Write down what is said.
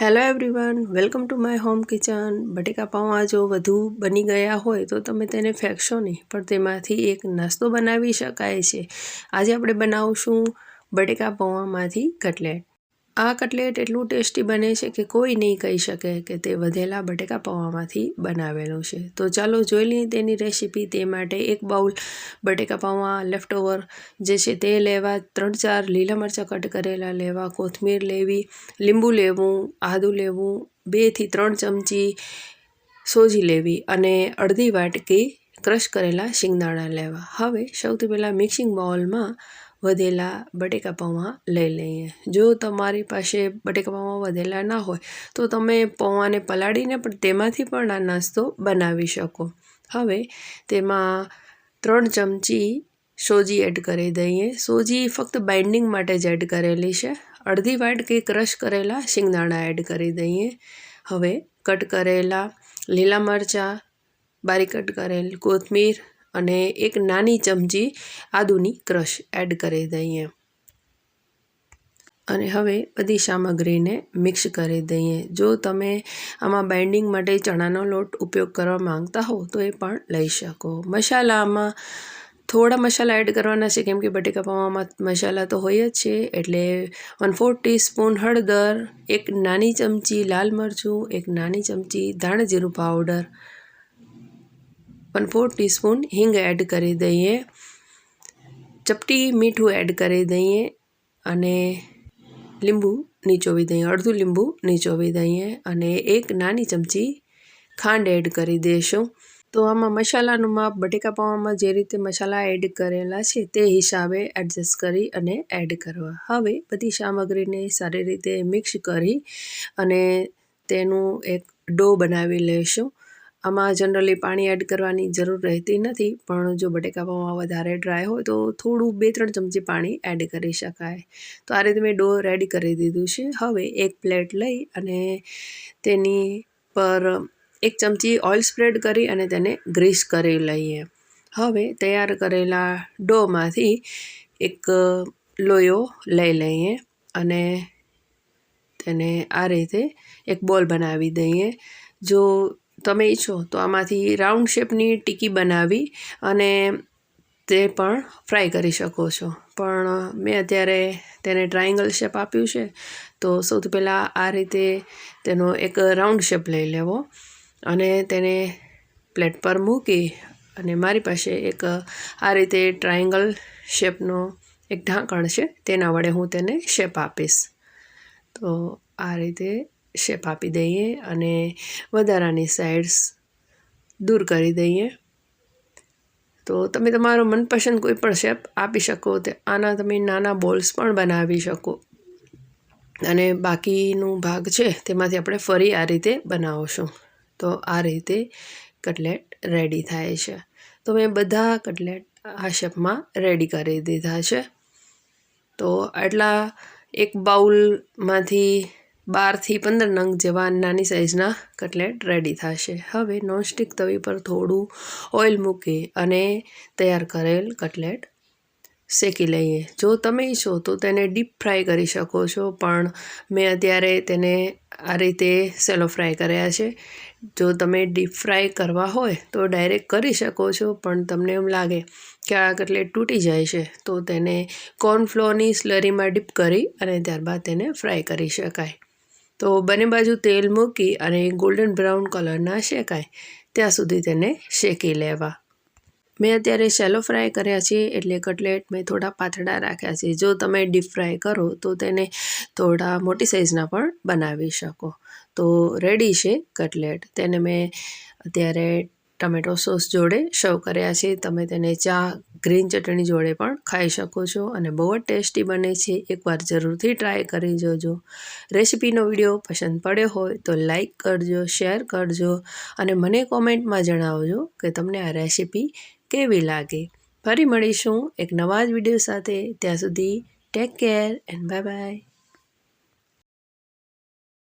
Hello everyone welcome to my home kitchen bateka poha જો વધુ બની ગયા હોય તો તમે તેને ફેંકશો નહીં, પણ તેમાંથી એક નાસ્તો બનાવી શકાય છે. આજે આપણે બનાવશું બટેકા પૌવામાંથી કટલેટ. આ કટલેટ એટલું ટેસ્ટી બને છે કે કોઈ નહીં કહી શકે કે તે વધેલા બટેકા પૌવામાંથી બનાવેલું છે. તો ચાલો જોઈ લઈએ તેની રેસીપી. તે માટે એક બાઉલ બટેકા પૌવા લેફ્ટ ઓવર જે છે તે લેવા, ત્રણ ચાર લીલા મરચાં કટ કરેલા લેવા, કોથમીર લેવી, લીંબુ લેવું, આદું લેવું બેથી ત્રણ ચમચી સોજી લેવી અને અડધી વાટકી ક્રશ કરેલા શિંગદાણા લેવા. હવે સૌથી પહેલાં મિક્સિંગ બાઉલમાં વધેલા બટેકા પૌવા લઈ લઈએ. જો તમારી પાસે બટેકા પૌવા વધેલા ના હોય, તો તમે પૌવાને પલાળીને પણ તેમાંથી પણ આ નાસ્તો બનાવી શકો. હવે તેમાં ત્રણ ચમચી સોજી એડ કરી દઈએ. સોજી ફક્ત બાઇન્ડિંગ માટે જ એડ કરેલી છે. અડધી વાટકી ક્રશ કરેલા શિંગદાણા એડ કરી દઈએ. હવે કટ કરેલા લીલા મરચાં, બારીક કટ કરેલ કોથમીર અને એક નાની ચમચી આદુની ક્રશ એડ કરી દઈએ. અને હવે બધી સામગ્રીને મિક્સ કરી દઈએ. જો તમે આમાં બાઇન્ડિંગ માટે ચણાનો લોટ ઉપયોગ કરવા માંગતા હો, તો એ પણ લઈ શકો. મસાલામાં થોડા મસાલા એડ કરવાના છે, કેમ કે બટેકા પૌવામાં મસાલા તો હોય જ છે, એટલે વન ફોર ટીસ્પૂન હળદર, એક નાની ચમચી લાલ મરચું, એક નાની ચમચી ધાણા જીરું પાવડર વન ફોર ટીસ્પૂન હિંગ એડ કરી દઈએ. ચપટી મીઠું એડ કરી દઈએ અને લીંબુ નીચોવી દઈએ. અડધું લીંબુ નીચોવી દઈએ અને એક નાની ચમચી ખાંડ એડ કરી દઈશું. તો આમાં મસાલાનું માપ બટેકા પાવામાં જે રીતે મસાલા એડ કરેલા છે તે હિસાબે એડજસ્ટ કરી અને એડ કરવા. હવે બધી સામગ્રીને સારી રીતે મિક્સ કરી અને તેનું એક ડો બનાવી લઈશું. આમાં જનરલી પાણી એડ કરવાની જરૂર રહેતી નથી, પણ જો બટેકા પૌવા વધારે ડ્રાય હોય તો થોડું બે ત્રણ ચમચી પાણી એડ કરી શકાય. તો આ રીતે મેં ડો રેડી કરી દીધું છે. હવે એક પ્લેટ લઈ અને તેની પર એક ચમચી ઓઇલ સ્પ્રેડ કરી અને તેને ગ્રીસ કરી લઈએ. હવે તૈયાર કરેલા ડોમાંથી એક લોયો લઈ લઈએ અને તેને આ રીતે એક બોલ બનાવી દઈએ. જો તમે ઈચ્છો તો આમાંથી રાઉન્ડ શેપની ટીકી બનાવી અને તે પણ ફ્રાય કરી શકો છો. પણ મેં અત્યારે તેને ટ્રાયંગલ શેપ આપ્યું છે, તો સૌથી પહેલાં આ રીતે તેનો એક રાઉન્ડ શેપ લઈ લેવો અને તેને પ્લેટ પર મૂકી અને મારી પાસે એક આ રીતે ટ્રાયંગલ શેપનો એક ઢાંકણ છે, તેના વડે હું તેને શેપ આપીશ. તો આ રીતે શેપ આપી દઈએ અને વધારાની સાઇડ્સ દૂર કરી દઈએ. તો તમે તમારો મનપસંદ કોઈ પણ શેપ આપી શકો, તે આના તમે નાના બોલ્સ પણ બનાવી શકો. અને બાકીનું ભાગ છે, તેમાંથી આપણે ફરી આ રીતે બનાવશું. તો આ રીતે કટલેટ રેડી થાય છે. તો મેં બધા કટલેટ આ શેપમાં રેડી કરી દીધા છે. તો આટલા એક બાઉલમાંથી બારથી પંદર નંગ જેવા નાની સાઇઝના કટલેટ રેડી થશે. હવે નોનસ્ટિક તવી પર થોડું ઓઇલ મૂકી અને તૈયાર કરેલ કટલેટ શેકી લઈએ. જો તમે ઈચ્છો તો તેને ડીપ ફ્રાય કરી શકો છો, પણ મેં અત્યારે તેને આ રીતે સેલો ફ્રાય કર્યા છે. જો તમે ડીપ ફ્રાય કરવા હોય તો ડાયરેક્ટ કરી શકો છો, પણ તમને એમ લાગે કે આ કટલેટ તૂટી જાય છે, તો તેને કોર્નફ્લોરની સ્લરીમાં ડીપ કરી અને ત્યારબાદ તેને ફ્રાય કરી શકાય. તો બંને બાજુ તેલ મૂકી અને ગોલ્ડન બ્રાઉન કલરના શેકાય. ત્યાં સુધી તેને શેકી લેવા. મેં અત્યારે શેલો ફ્રાય કર્યા છે એટલે કટલેટ મેં થોડા પાતળા રાખ્યા છે. જો તમે ડીપ ફ્રાય કરો તો તેને થોડા મોટી સાઇઝના પણ બનાવી શકો. તો રેડી છે કટલેટ તેને મેં અત્યારે ટમેટો સોસ જોડે સર્વ કર્યા છે. તમે તેને ચા ગ્રીન ચટણી જોડે પણ ખાઈ શકો છો અને બહુ જ ટેસ્ટી બને છે. એકવાર જરૂરથી ટ્રાય કરી જોજો. રેસીપીનો વીડિયો પસંદ પડ્યો હોય તો લાઈક કરજો, શેર કરજો અને મને કોમેન્ટમાં જણાવજો કે તમને આ રેસીપી કેવી લાગે. ફરી મળીશું એક નવા જ વીડિયો સાથે. ત્યાં સુધી take care and bye bye.